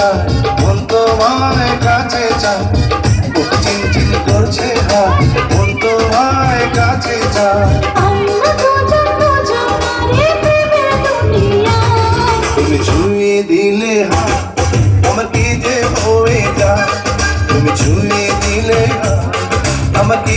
হায় মন তোমায় কাছে চায় চিন চিন করছে হায় মন তোমায় কাছে চায় তুমি ছুঁয়ে দিলে হায় আমার কি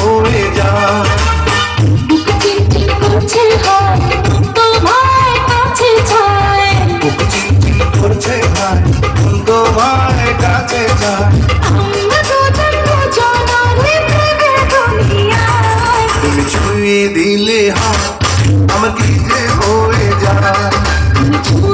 मिले हाँ। हम हम कीजे होए जा?